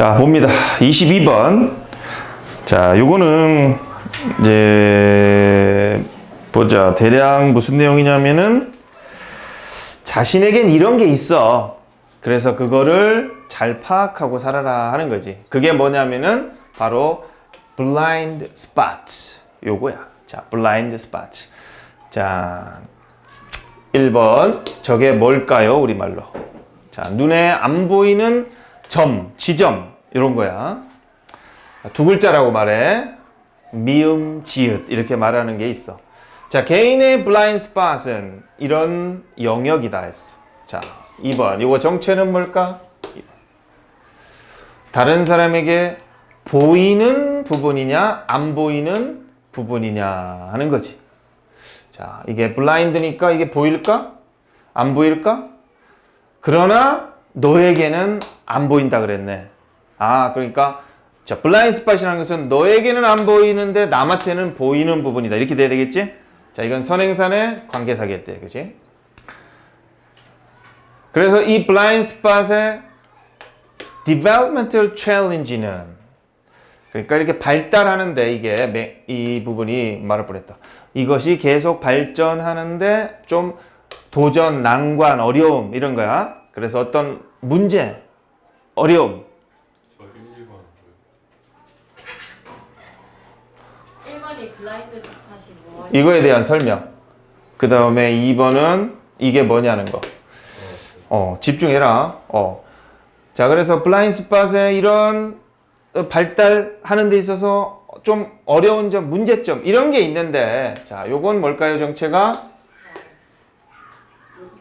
자, 봅니다. 22번. 자, 요거는 이제 보자. 대략 무슨 내용이냐면은 자신에겐 이런 게 있어. 그래서 그거를 잘 파악하고 살아라 하는 거지. 그게 뭐냐면은 바로 blind spot. 요거야. 자, blind spot. 자, 1번. 저게 뭘까요? 우리말로. 자, 눈에 안 보이는 점, 지점, 이런 거야. 두 글자라고 말해. 미음, 지읒, 이렇게 말하는 게 있어. 자, 개인의 블라인드 스팟은 이런 영역이다 했어. 자, 2번. 이거 정체는 뭘까? 다른 사람에게 보이는 부분이냐, 안 보이는 부분이냐 하는 거지. 자, 이게 블라인드니까 이게 보일까? 안 보일까? 그러나 너에게는 안 보인다 그랬네. 아, 그러니까 자, 블라인드 스팟이라는 것은 너에게는 안 보이는데 남한테는 보이는 부분이다. 이렇게 돼야 되겠지? 자, 이건 선행산의 관계사겠대. 그지? 그래서 이 블라인드 스팟의 developmental challenge는 그러니까 이렇게 발달하는데 이게 매- 이 부분이 말을 뻔했다. 이것이 계속 발전하는데 좀 도전, 난관, 어려움 이런 거야. 그래서 어떤 문제, 어려움. 저 1, 2번 1번이 블라인드 스팟 이뭐 이거에 대한 설명. 그 다음에 2번은 이게 뭐냐는 거. 어, 집중해라. 어. 자, 그래서 블라인드 스팟의 이런 어, 발달하는 데 있어서 좀 어려운 점, 문제점, 이런 게 있는데, 자, 요건 뭘까요, 정체가?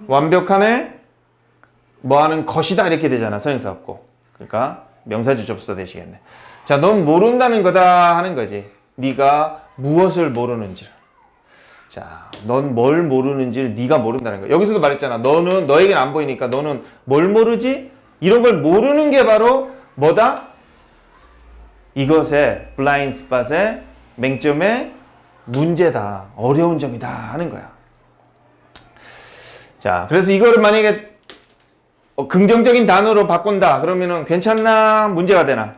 완벽하네? 뭐 하는 것이다, 이렇게 되잖아, 선행사 없고. 그러니까, 명사주 접수사 되시겠네. 자, 넌 모른다는 거다 하는 거지. 네가 무엇을 모르는지를. 자, 넌 뭘 모르는지를 네가 모른다는 거야. 여기서도 말했잖아. 너는 너에겐 안 보이니까 너는 뭘 모르지? 이런 걸 모르는 게 바로 뭐다? 이것의 블라인드 스팟의 맹점의 문제다. 어려운 점이다 하는 거야. 자, 그래서 이거를 만약에 어, 긍정적인 단어로 바꾼다. 그러면은 괜찮나? 문제가 되나?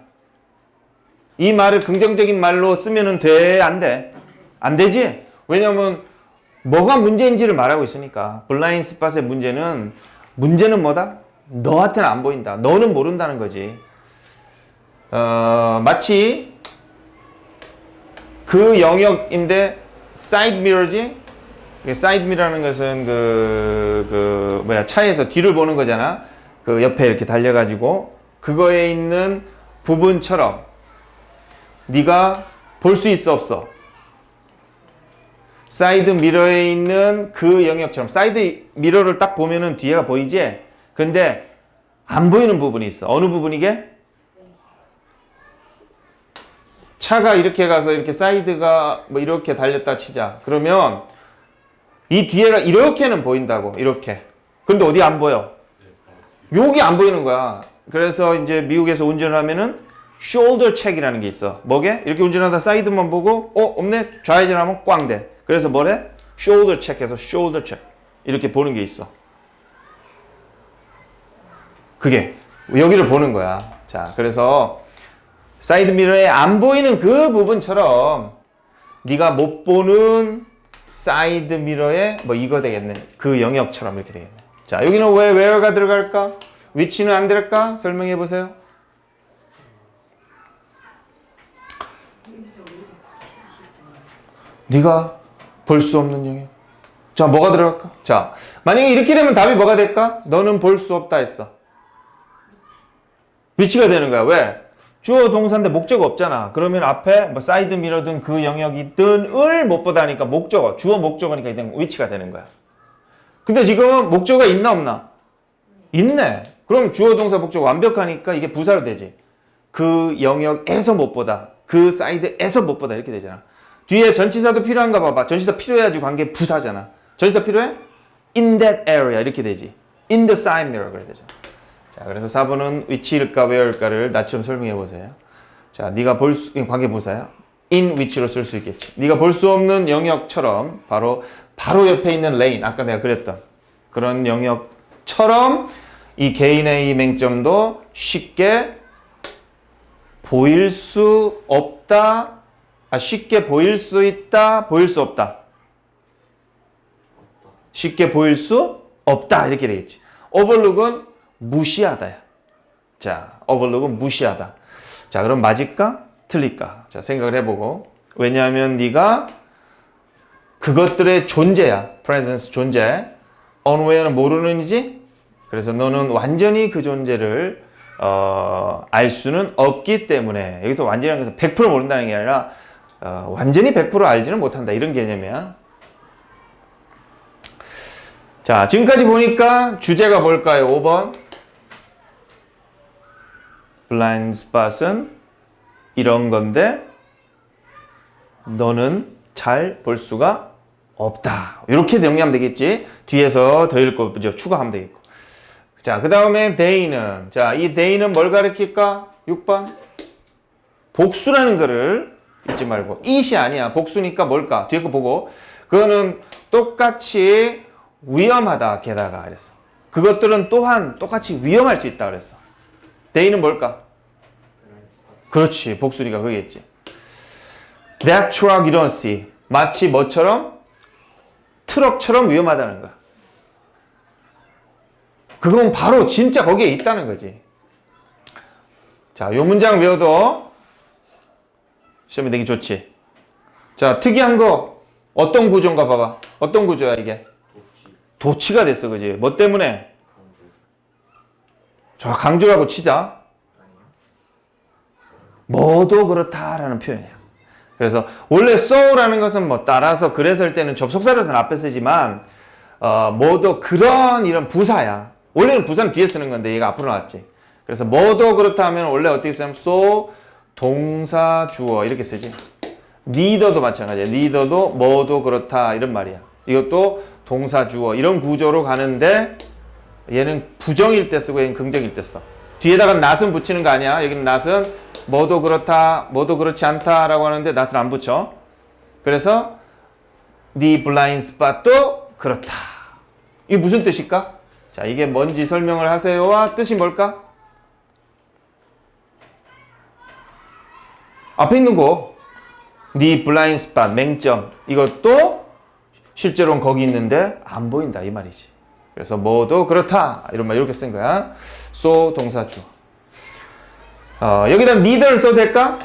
이 말을 긍정적인 말로 쓰면은 돼? 안 돼? 안 되지? 왜냐면 뭐가 문제인지를 말하고 있으니까. 블라인드 스팟의 문제는 문제는 뭐다? 너한테는 안 보인다. 너는 모른다는 거지. 어, 마치 그 영역인데 사이드 미러지? 사이드 미러라는 것은 그, 그 뭐야 차에서 뒤를 보는 거잖아. 그 옆에 이렇게 달려가지고 그거에 있는 부분처럼 네가 볼 수 있어 없어? 사이드 미러에 있는 그 영역처럼 사이드 미러를 딱 보면은 뒤에가 보이지? 근데 안 보이는 부분이 있어. 어느 부분이게? 차가 이렇게 가서 이렇게 사이드가 뭐 이렇게 달렸다 치자. 그러면 이 뒤에가 이렇게는 보인다고. 이렇게. 근데 어디 안 보여? 여기 안 보이는 거야. 그래서 이제 미국에서 운전을 하면은 shoulder check이라는 게 있어. 뭐게? 이렇게 운전하다 사이드만 보고 어 없네 좌회전하면 꽝 돼. 그래서 뭐래? shoulder check해서 shoulder 이렇게 보는 게 있어. 그게 여기를 보는 거야. 자, 그래서 사이드 미러에 안 보이는 그 부분처럼 네가 못 보는 사이드 미러에 뭐 이거 되겠네. 그 영역처럼 이렇게 되겠네. 자, 여기는 왜 where가 들어갈까? 위치는 안 들을까? 설명해 보세요. 네가 볼 수 없는 영역. 자, 뭐가 들어갈까? 자, 만약에 이렇게 되면 답이 뭐가 될까? 너는 볼 수 없다 했어. 위치가 되는 거야. 왜? 주어 동사인데 목적어 없잖아. 그러면 앞에 뭐 사이드 미러든 그 영역이든 을 못 보다니까 목적어, 주어 목적어니까 이든 위치가 되는 거야. 근데 지금은 목적어가 있나 없나? 있네. 그럼 주어 동사 목적어 완벽하니까 이게 부사로 되지. 그 영역에서 못 보다. 그 사이드에서 못 보다 이렇게 되잖아. 뒤에 전치사도 필요한가 봐봐. 전치사 필요해야지 관계 부사잖아. 전치사 필요해? In that area 이렇게 되지. In the side mirror 그래 되잖아. 자, 그래서 4번은 위치일까 where일까를 나처럼 설명해 보세요. 자, 네가 볼 수, 관계 부사야. in which로 쓸 수 있겠지. 네가 볼 수 없는 영역처럼 바로 바로 옆에 있는 lane 아까 내가 그랬던 그런 영역처럼 이 개인의 이 맹점도 쉽게 보일 수 없다. 아, 쉽게 보일 수 있다. 보일 수 없다. 쉽게 보일 수 없다. 이렇게 되겠지. overlook은 무시하다야. 자, overlook은 무시하다. 자, 그럼 맞을까? 틀릴까? 자, 생각을 해보고. 왜냐하면 네가 그것들의 존재야. presence 존재. unware는 모르는이지? 그래서 너는 완전히 그 존재를 어, 알 수는 없기 때문에 여기서 완전히 해서 100% 모른다는 게 아니라 어, 완전히 100% 알지는 못한다 이런 개념이야. 자 지금까지 보니까 주제가 뭘까요? 5번 blind spot은 이런 건데 너는 잘 볼 수가 없다. 이렇게 정리하면 되겠지. 뒤에서 더 읽고 이제 추가하면 되겠고. 자, 그 다음에 they는 자, 이 they는 뭘 가리킬까? 6번. 복수라는 거를 잊지 말고 it이 아니야. 복수니까 뭘까? 뒤에 거 보고 그거는 똑같이 위험하다. 게다가 그랬어. 그것들은 또한 똑같이 위험할 수 있다 그랬어. they는 뭘까? 그렇지. 복수니까 그거겠지. That truck you don't see. 마치 뭐처럼? 트럭처럼 위험하다는 거야. 그건 바로 진짜 거기에 있다는 거지. 자, 요 문장 외워도 시험에 되기 좋지. 자, 특이한 거 어떤 구조인가 봐봐. 어떤 구조야 이게? 도치 가 됐어, 그지? 뭐 때문에? 자, 강조라고 치자. 뭐도 그렇다라는 표현이야. 그래서 원래 so라는 것은 뭐 따라서 그래서 할 때는 접속사로서는 앞에 쓰지만 어, 뭐도 그런 이런 부사야. 원래는 부사는 뒤에 쓰는 건데 얘가 앞으로 나왔지. 그래서 뭐도 그렇다 하면 원래 어떻게 쓰냐면 so 동사 주어 이렇게 쓰지. neither도 마찬가지야. neither도 뭐도 그렇다 이런 말이야. 이것도 동사 주어 이런 구조로 가는데 얘는 부정일 때 쓰고 얘는 긍정일 때 써. 뒤에다가 not은 붙이는 거 아니야. 여기는 not은 뭐도 그렇다, 뭐도 그렇지 않다라고 하는데 not을 안 붙여. 그래서 네 blind spot도 그렇다. 이게 무슨 뜻일까? 자, 이게 뭔지 설명을 하세요와 뜻이 뭘까? 앞에 있는 거, 네 블라인드 스팟, 맹점, 이것도 실제로는 거기 있는데 안 보인다 이 말이지. 그래서 뭐도 그렇다 이런 말 이렇게 쓴 거야. so 동사 주. 어, 여기다 neither를 써도 될까?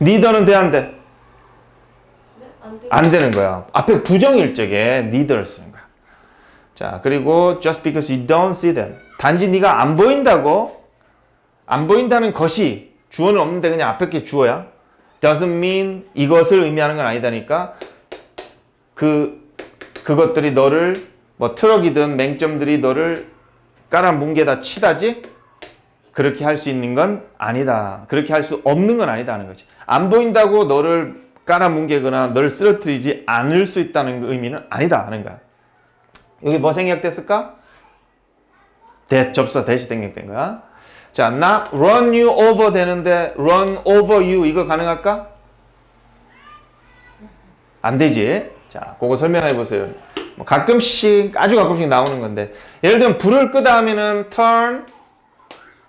neither는 돼안 돼? 네? 안 되는 거야. 앞에 부정일 적에 neither를 쓰는 거야. 자, 그리고 just because you don't see them. 단지 네가 안 보인다고 안 보인다는 것이 주어는 없는데 그냥 앞에 게 주어야. doesn't mean 이것을 의미하는 건 아니다니까. 그 그것들이 너를 뭐 트럭이든 맹점들이 너를 깔아 뭉개다 치다지 그렇게 할 수 있는 건 아니다. 그렇게 할 수 없는 건 아니다 하는 거지. 안 보인다고 너를 깔아 뭉개거나 너를 쓰러뜨리지 않을 수 있다는 의미는 아니다 하는 거야. 여기 뭐 생략됐을까? that 접수사 대시 생략된 거야. 자, not run you over 되는데 run over you 이거 가능할까? 안 되지. 자, 그거 설명해 보세요. 뭐 가끔씩 아주 가끔씩 나오는 건데 예를 들면 불을 끄다 하면은 turn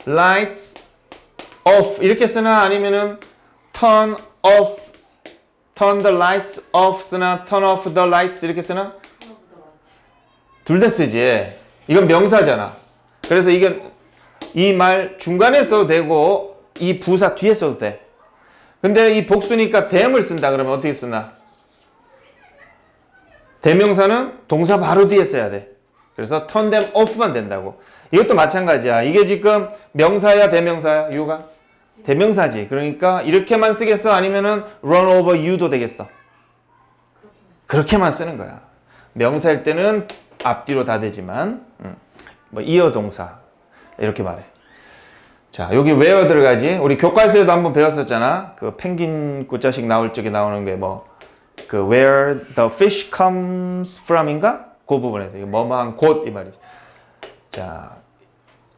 lights off 이렇게 쓰나 아니면은 turn off turn the lights off 쓰나 turn off the lights 이렇게 쓰나. 둘 다 쓰지. 이건 명사잖아. 그래서 이건 이 말 중간에 써도 되고 이 부사 뒤에 써도 돼. 근데 이 복수니까 them을 쓴다 그러면 어떻게 쓰나? 대명사는 동사 바로 뒤에 써야 돼. 그래서 turn them off만 된다고. 이것도 마찬가지야. 이게 지금 명사야 대명사야 유가? 대명사지. 그러니까 이렇게만 쓰겠어? 아니면은 run over you도 되겠어? 그렇게만 쓰는 거야. 명사일 때는 앞뒤로 다 되지만 음, 뭐 이어 동사 이렇게 말해. 자 여기 where 들어가지? 우리 교과서에도 한번 배웠었잖아. 그 펭귄 꽃자식 나올 적에 나오는 게 뭐 그 where the fish comes from인가? 그 부분에서 뭐뭐한 곳 이 말이지. 자,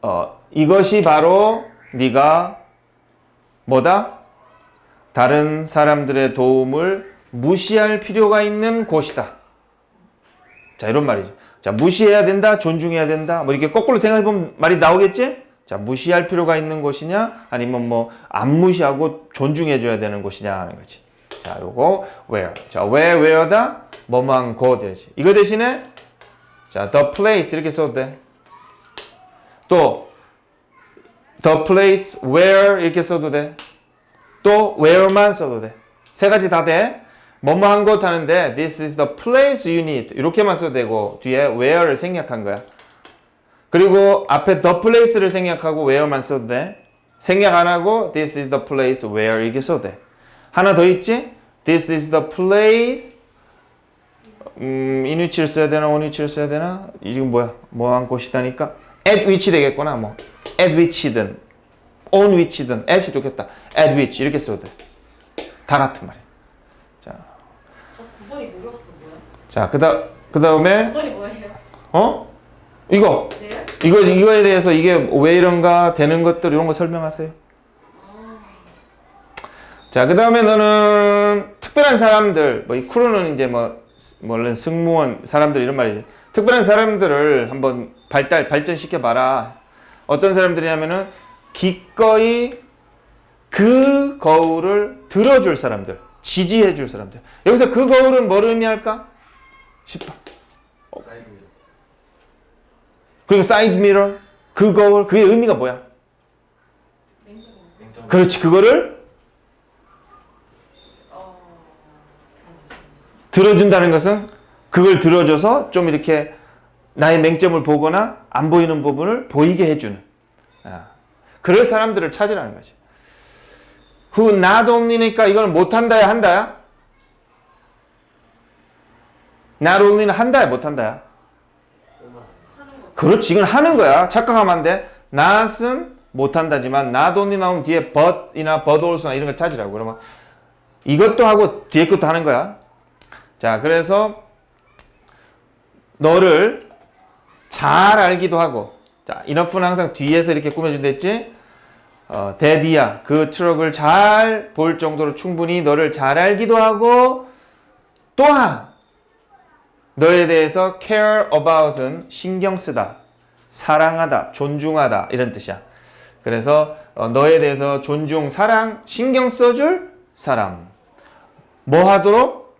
어 이것이 바로 네가 뭐다? 다른 사람들의 도움을 무시할 필요가 있는 곳이다. 자, 이런 말이죠. 자, 무시해야 된다, 존중해야 된다. 뭐 이렇게 거꾸로 생각해 보면 말이 나오겠지? 자, 무시할 필요가 있는 곳이냐? 아니면 뭐 안 무시하고 존중해 줘야 되는 곳이냐 하는 거지. 자, 요거 where. 자, where where다 뭐만 고 되지. 이거 대신에 자, the place 이렇게 써도 돼. 또 the place where 이렇게 써도 돼. 또 where만 써도 돼. 세 가지 다 돼. 뭐뭐 한 곳 하는데 this is the place you need 이렇게만 써도 되고 뒤에 where를 생략한 거야. 그리고 앞에 the place를 생략하고 where만 써도 돼. 생략 안 하고 this is the place where 이렇게 써도 돼. 하나 더 있지? This is the place 음, in which를 써야 되나 on which를 써야 되나? 이건 뭐야? 뭐한 곳이다니까? at which 되겠구나 뭐. at which든 on which든 at이 좋겠다. at which 이렇게 써도 돼. 다 같은 말이야. 어, 9번이 늘었어 뭐야? 자, 그다 그다음에 9번이 뭐예요? 어? 이거 네? 이거 이거에 대해서 이게 왜 이런가 되는 것들 이런 거 설명하세요. 자, 그다음에 너는 특별한 사람들 뭐이 크루는 이제 뭐 물론 승무원 사람들 이런 말이지. 특별한 사람들을 한번 발달 발전시켜 봐라. 어떤 사람들이냐면은 기꺼이 그 거울을 들어줄 사람들, 지지해 줄 사람들. 여기서 그 거울은 뭐를 의미할까? 10번. 그리고 사이드 미러, 그 거울, 그게 의미가 뭐야? 그렇지, 그거를 어. 들어준다는 것은 그걸 들어줘서 좀 이렇게 나의 맹점을 보거나 안 보이는 부분을 보이게 해주는. 아, 그럴 사람들을 찾으라는 거지. Who not only니까 이걸 못한다야 한다야? not only는 한다야 못한다야? 그렇지 이건 하는 거야. 착각하면 안돼. not은 못한다지만 not only 나오면 뒤에 but이나 but also나 이런 걸 찾으라고. 그러면 이것도 하고 뒤에 것도 하는 거야. 자 그래서 너를 잘 알기도 하고. 자 enough는 항상 뒤에서 이렇게 꾸며준다 했지 어, 데디야 그 트럭을 잘 볼 정도로 충분히 너를 잘 알기도 하고 또한 너에 대해서 care about은 신경 쓰다, 사랑하다, 존중하다 이런 뜻이야. 그래서 어, 너에 대해서 존중, 사랑, 신경 써줄 사람. 뭐 하도록?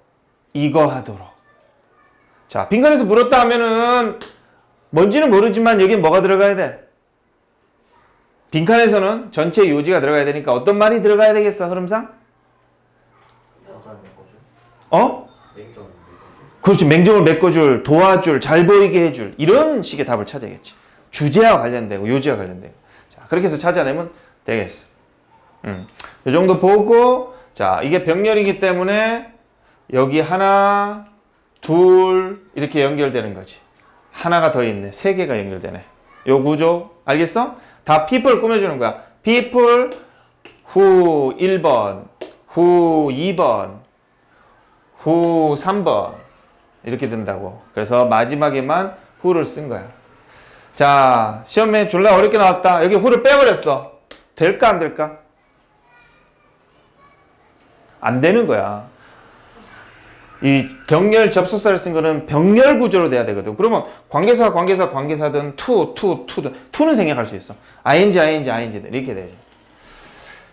이거 하도록. 자, 빈칸에서 물었다 하면은 뭔지는 모르지만 여기 뭐가 들어가야 돼? 빈칸에서는 전체 요지가 들어가야 되니까 어떤 말이 들어가야 되겠어, 흐름상? 어? 그렇지. 맹점을 메꿔줄, 도와줄, 잘 보이게 해줄 이런 식의 답을 찾아야겠지. 주제와 관련되고 요지와 관련되고. 자, 그렇게 해서 찾아내면 되겠어. 음. 이 정도 보고 자, 이게 병렬이기 때문에 여기 하나, 둘 이렇게 연결되는 거지. 하나가 더 있네. 세 개가 연결되네. 요 구조 알겠어? 다 people 꾸며주는 거야. people 후 1번, 후 2번, 후 3번 이렇게 된다고. 그래서 마지막에만 후를 쓴 거야. 자, 시험에 졸라 어렵게 나왔다. 여기 후를 빼버렸어. 될까 안 될까? 안 되는 거야. 이 병렬 접속사를 쓴 거는 병렬 구조로 돼야 되거든. 그러면 관계사, 관계사, 관계사든 to, to든 to는 생략할 수 있어. ing, ing, ing 이렇게 되지.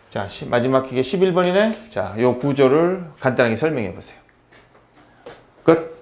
자, 시- 마지막 기계 11번이네. 자, 요 구조를 간단하게 설명해 보세요. 끝.